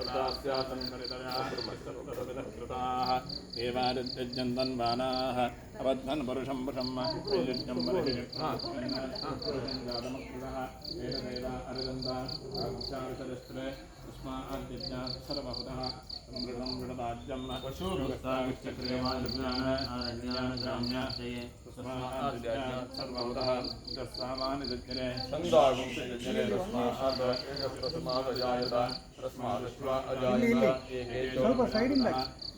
अभिषेकमणि देवादित्यजन्तन्वानाः अबद्धन् परुषं पुषं सर्वहुतः समृतं विडदाज्यं तस्माद्यज्ञात् सर्वहुतः छन्दागुंसजरे तस्मात् एकः प्रथमात् अजायत तस्मात् अश्वा अजायत एकैतो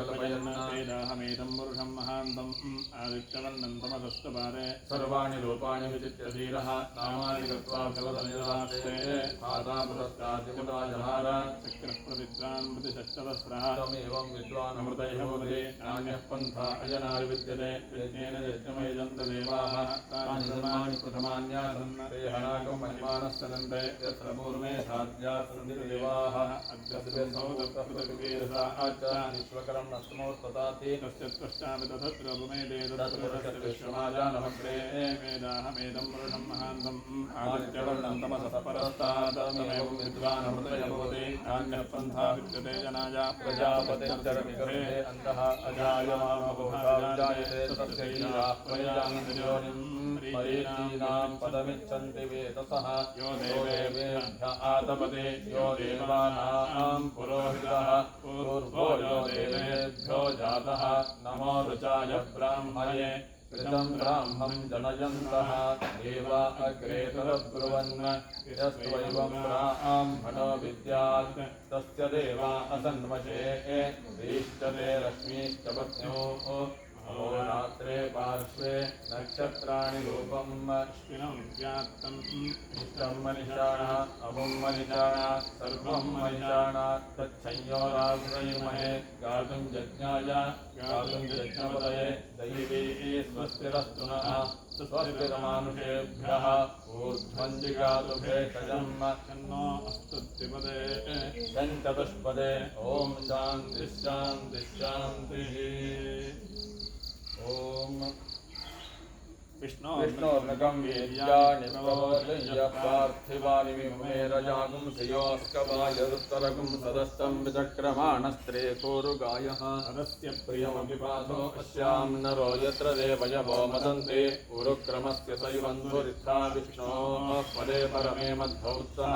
अकल्पयन् वेदाहमेदं पुरुषं महान्तम् आदित्यवर्णं तमसस्तपारे सर्वाणि रूपाणि विचित्य धीरः नामानि कृत्वा भगवदनिरास्ते माता पुरस्ताद्यमुदा जहार चक्रः प्रविद्वान् प्रतिशश्चतस्रः तमेवं विद्वानमृतैः भवति नान्यः पन्था अजनारि विद्यते यज्ञेन यज्ञमयजन्त देवाः तानि धर्माणि प्रथमान्यासन् ते हनाकं महिमानः सदन्ते यत्र पूर्वे साध्याः सन्ति देवाः अग्रसौदपृथक्वीरसा आच विश्वकरं नस्तमोत्पताति तस्य त्वष्टापि तथत्र रुमेदे तत्पुरुषस्य विश्वमाजानमग्रे वेदाहमेदं पुरुषं महान्तम् आदित्यवर्णं तमसः परस्तादमेवं विद्वानमृतय भवति नान्यः पन्था विद्यते जनाय प्रजापतिर्जरमिगर्भे अन्तः अजायमानबहुधाजायते तस्यैलाः पदमिच्छन्ति वेतसः यो देवेभ्य आतपते यो देवानां पुरोहितः पूर्वो देवेभ्यो जातः। नमो रुचाय ब्राह्मणे कृतं ब्राह्मम् जनयन्तः। देवा अग्रे तदब्रुवन्। यस्त्वैवं ब्राह्मणो विद्यात्। तस्य देवा असन्वशे रश्मीश्च पत्न्योः। अहोरात्रे पार्श्वे नक्षत्राणि रूपम् व्याप्तम् इष्टं मनिषाणः अमुं मनिषाणः सर्वं मनिषाणः तच्छंयोराश्रयमहे गातुं यज्ञाय गातुं यज्ञपदये दैवी स्वस्तिरस्तु नः स्वस्तिरमानुषेभ्यः ऊर्ध्वं जिगातु भेषजम् तन्नो अस्तु त्रिपदे चतुष्पदे ॐ शान्तिः Om. ॐ वेद्यानि पार्थिवानि विमे सदस्तं विचक्रमाणस्त्रे कोरुगायः तदस्य प्रियमपि पाथो अस्यां नरो यत्र देवयवो मदन्ते उरुक्रमस्य सैवन्धुरित्था विष्णोः पदे परमे मध्वोत्सः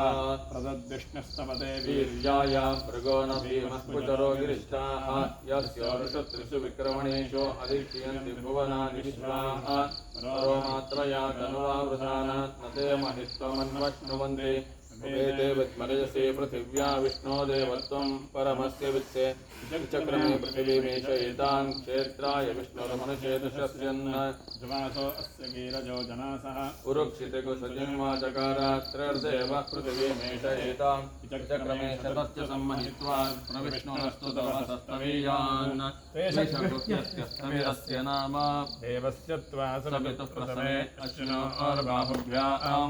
वीर्याय मृगो न भीमस्फुटरो गिरिष्ठाः यस्योरुषु त्रिषु विक्रमणेषु अधिष्ठियन्ति भुवनानि विश्वाः। रो मात्रया तनुवावृतान् न विद्मरजसे पृथिव्या विष्णो देवत्वं परमस्य वित्ते चक्रमे पृथिवीमेष एतान् क्षेत्राय अस्य वीरजो जनासः। पृथिवीमेष एतां चक्रमे शतस्य सम्महित्वा प्रविष्णुरस्तु नाम। देवस्य त्वा सवितुः प्रसवे अश्विनो अर्बाहुभ्यां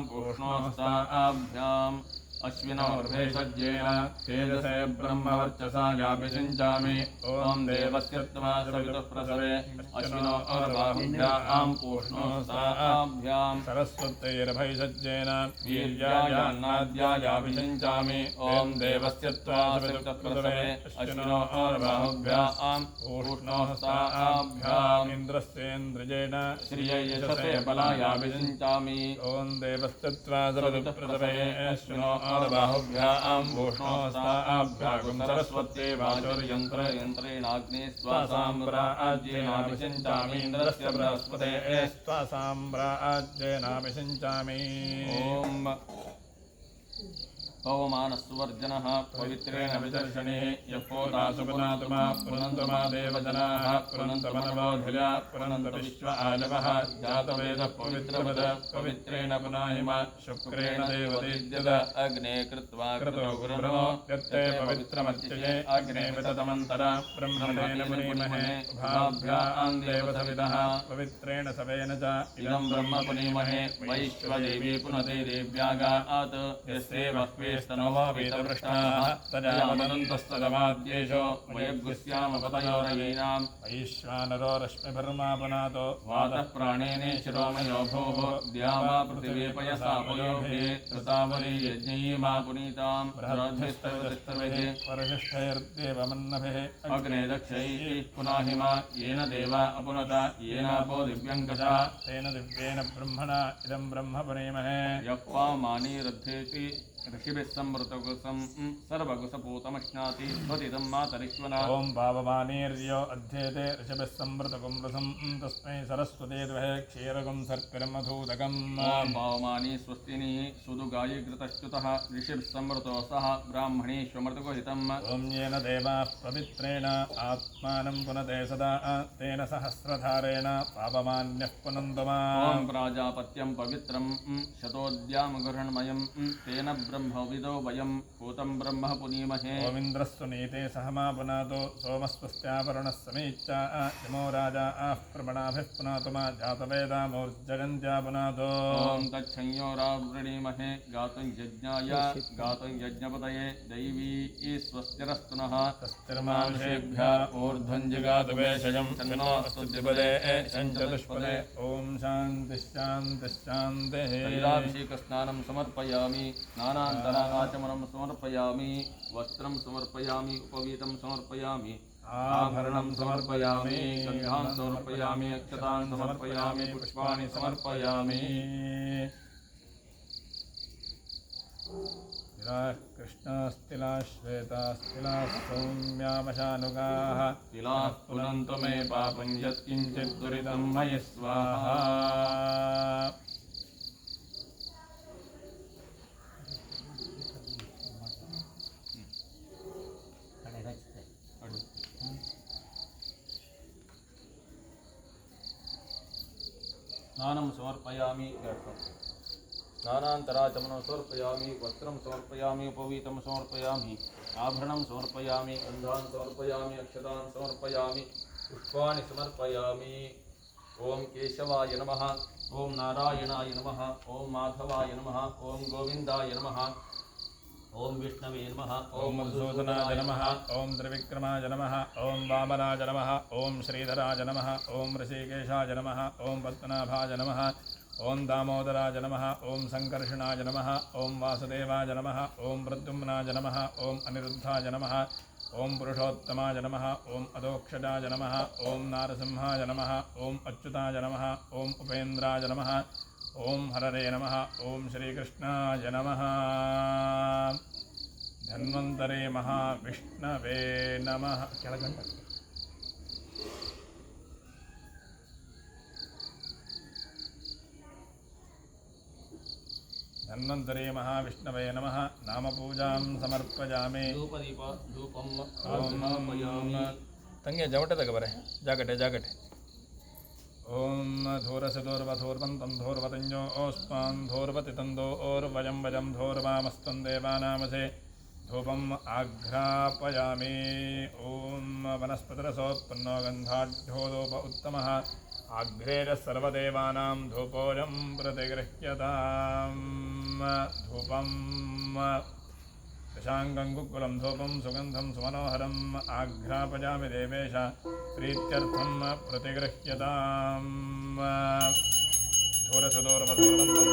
там अश्विनोर्भेषज्येन तेजसे ब्रह्मवर्चसा व्यापिषिञ्चामि ॐ देवस्य प्रसवे अश्विनो अर्बाहुभ्याम् पूष्णो साभ्याम् सरस्वत्यैरभैषज्येन वीर्यायान्नाद्यायाभिषिञ्चामि ॐ देवस्य प्रसवे अश्विनो अर्बाहुभ्याम् पूष्णो साभ्याम् इन्द्रस्येन्द्रियेण श्रियै यशसे बलायाभिषिञ्चामि ॐ देवस्य अश्विनो साभ्यागुं सरस्वत्ये वाचोर्यन्त्र यन्त्रेणाग्ने स्वासाम्राज्येनाभिषिञ्चामि इन्द्रस्य बृहस्पते स्त्वा साम्राज्येनाभिषिञ्चामि ॐ पवमानस्वर्जनः पवित्रेण विदर्शने यपोदासुपनातुमा पुनन्तमा देवजनाः पुनन्तमनवोधिला पुनन्तविश्व आजवः जातवेदः पवित्रपद पवित्रेण पुनाहिम, शुक्रेण देवतीद्यद, अग्ने कृत्वा अग्ने ब्रह्मणेन देवसविदः पवित्रेण सवेन च, इदं ब्रह्म पुनीमहे वैश्वदेवी पुनते देव्यागात् ह्वेस्तनोपीतपृष्ठाः तजावदनन्तस्तदमाद्येषो वयगुस्यामपतयोरयीनाम् वैश्वानरो रश्मिभिर्मापनातो वातः प्राणेने शिरोमयो भोः द्यावा पृथिवी पयसा पयोभिः कृतावली यज्ञयीमा पुनीताम् परशिष्ठैर्देवमन्नभिः अग्ने दक्षैः पुनाहिमा येन देवा अपुनता, येनापो दिव्यङ्कषा। तेन दिव्येन ब्रह्मणा, इदं ब्रह्म पुनीमहे यः पामानीरद्धेति ऋषिभिः संवृतकुसं सर्वकुसपूतमश्नाति स्वदिदं मातरिक्वना ॐ पावमानीर्यो अध्येते ऋषभिः संवृतकुम्भसं तस्मै सरस्वती द्वहे क्षीरकं सर्पिर्मधूदकम् ॐ भावमानी स्वस्तिनी सुदुगायी कृतश्च्युतः ऋषिभिः संवृतो सः ब्राह्मणीष्वमृतगुहितम् ॐ येन देवाः पवित्रेण आत्मानं पुनते सदा तेन सहस्रधारेण पापमान्यः पुनन्तु ॐ माम् प्राजापत्यं पवित्रं शतोद्यामगृहण्मयं तेन ब्रह्मविदो वयं भूतं ब्रह्म पुनीमहे। गोविन्द्रस्तु नीते सहमा पुनातो सोमस्वस्त्यापरणः समीच्च यमो राजा आः प्रमणाभिः पुनातु मा जातवेदामोर्जगन्त्या पुनातो। ॐ तच्छंयोरावृणीमहे गातुं यज्ञाय गातुं यज्ञपतये दैवी स्वस्तिरस्तु नः तस्तिर्मानुषेभ्य ऊर्ध्वं जिगातु वेषजं तन्नो अस्तु द्विपदे शञ्चतुष्पदे ॐ शान्तिः शान्तिः शान्तिः। तैलाभिषेकस्नानं समर्पयामि स्नानान्तराचमनं समर्पयामि वस्त्रं समर्पयामि उपवीतं समर्पयामि आभरणं समर्पयामि गन्धान् समर्पयामि अक्षतान् समर्पयामि पुष्पाणि समर्पयामि। तिलाः कृष्णास्तिलाः श्वेतास्तिलाः सौम्यामशानुगाः तिलाः पुनन्तु मे पापं यत्किञ्चित् दुरितं मयि स्वाहा। स्नानं समर्पयामि स्नानान्तराचमनं समर्पयामि, वस्त्रं समर्पयामि, उपवीतं समर्पयामि, आभरणं समर्पयामि, गन्धान् समर्पयामि, अक्षतान् समर्पयामि, पुष्पाणि समर्पयामि। ॐ केशवाय नमः, ॐ नारायणाय नमः, ॐ माधवाय नमः, ॐ गोविन्दाय नमः। ॐ विष्णवे नमः ॐ मधुसूदनाय नमः ॐ त्रिविक्रमाय नमः ॐ वामनाय नमः ॐ श्रीधराय नमः ॐ ऋषिकेशाय नमः ॐ पद्मनाभाय नमः ॐ दामोदराय नमः ॐ सङ्कर्षणाय नमः ॐ वासुदेवाय नमः ॐ प्रद्युम्नाय नमः ॐ अनिरुद्धाय नमः ॐ पुरुषोत्तमाय नमः ॐ अदोक्षजाय नमः ॐ नारसिंहाय नमः ॐ अच्युताय नमः ॐ उपेन्द्राय नमः ॐ हररे नमः ॐ श्रीकृष्णाय नमः धन्वन्तरे महाविष्णवे नमः ಕೆಳಗಂಟ धन्वन्तरे महाविष्णवे नमः नामपूजां समर्पयामि धूपदीप धूपं ॐ समर्पयामि ತಂಗಿ ಜವಟೆ ತಗೋಬರೆ ಜಾಗಟೆ ಜಾಗಟೆ ॐ धूरसदोर्वधूर्वन्तं धूर्वतञ्जो ओर्वजं वजं ओर्वयं वयं धूपम् आघ्रापयामि। ॐ वनस्पतिरसोत्पन्नो गन्धाढ्योदोप उत्तमः। आघ्रेरः सर्वदेवानां धूपोऽयं प्रतिगृह्यताम्। धूपम् दशाङ्गं कुक्कुलं धूपं सुगन्धं सुमनोहरम् आघ्रापयामि देवेश, प्रीत्यर्थं प्रतिगृह्यताम्। धूरसुदूरवधूरवन्तं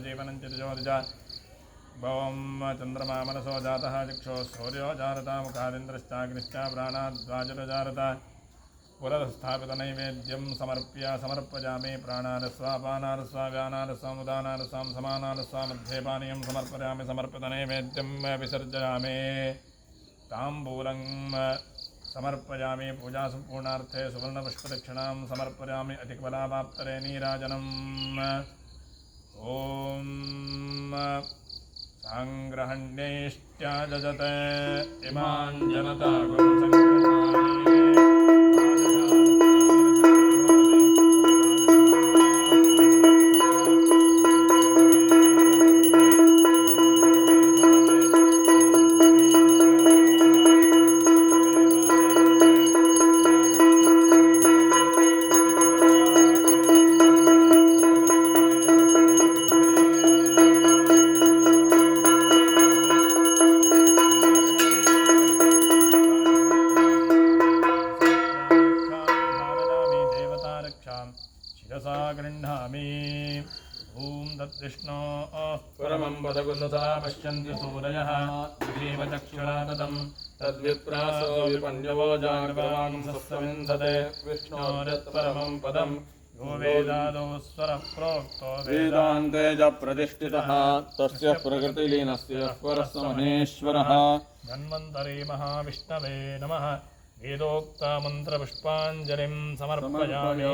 जीवनं च भवं चन्द्रमा मनसो जातः चक्षुः सूर्यो जारता मुखादिन्द्रश्चाग्निश्च प्राणाद्वाजरजारता पुरस्थापितनैवेद्यं समर्प्य समर्पयामि प्राणानस्वापानानस्वाव्यानानस्वामुदानानस्वां समानानस्वा मध्ये पानीयं समर्पयामि समर्पितनैवेद्यं विसर्जयामि ताम्बूलं समर्पयामि पूजासम्पूर्णार्थे सुवर्णपुष्पदक्षिणां समर्पयामि अधिकबलावाप्तरे नीराजनम् ॐ साङ्ग्रहण्यैश्चाजत इमान् जनता शिरसा गृह्णामि ॐ तद्विष्णो परमं वदकुसुता पश्यन्ति सूरयः। दिवीव चक्षुरा तदं तद्विप्रासो विपण्यवो जाग्रवांसस्तविन्दते विष्णोरत्परमं पदम्। यो वेदादौ स्वरः प्रोक्तो वेदान्ते च प्रतिष्ठितः तस्य प्रकृतिलीनस्य महेश्वरः धन्वन्तरे महाविष्णवे नमः। वेदोक्तमन्त्रपुष्पाञ्जलिं समर्पयामि।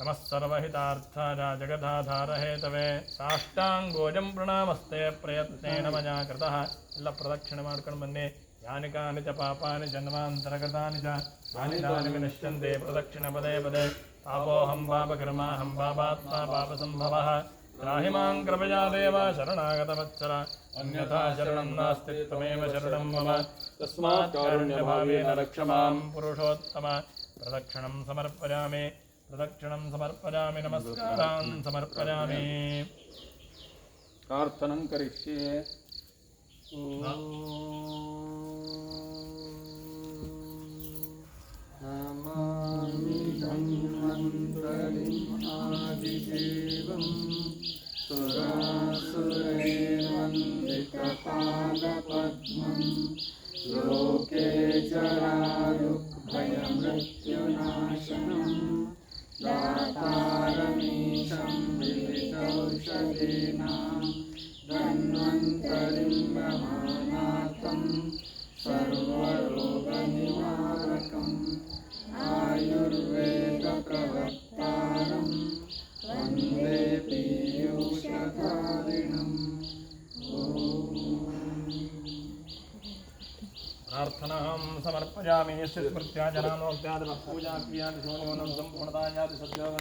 नमः सर्वहितार्थाय जगदाधारहेतवे साष्टाङ्गोजं प्रणामस्ते प्रयत्नेन मया कृतः इल्ल प्रदक्षिणे माड्कण्ड् बन्ने यानि कानि च पापानि जन्मान्तरगतानि च। तानि प्रदक्षिणपदे पदे। पापोऽहं पापकर्माहं पापात्मा पापसम्भवः। राहि माँ कृपया देव, शरणागतवत्सर। अन्यथा शरणं नास्ति त्वमेव शरणं मम। तस्मात् कारुण्यभावेन रक्ष माँ पुरुषोत्तम। प्रदक्षिणं समर्पयामि। प्रदक्षिणं समर्पयामि नमस्कारान् समर्पयामि। प्रार्थनं करिष्ये। महानाथं सर्वरोगनिवारकम् आयुर्वेदप्रवक्तारं वन्दे पीयूषधारिणम् प्रार्थनां समर्पयामि स्मृत्या जनानोक्त्यादिपूजा क्रियादिशोनिवनं सम्पूर्णतायादि सद्योगं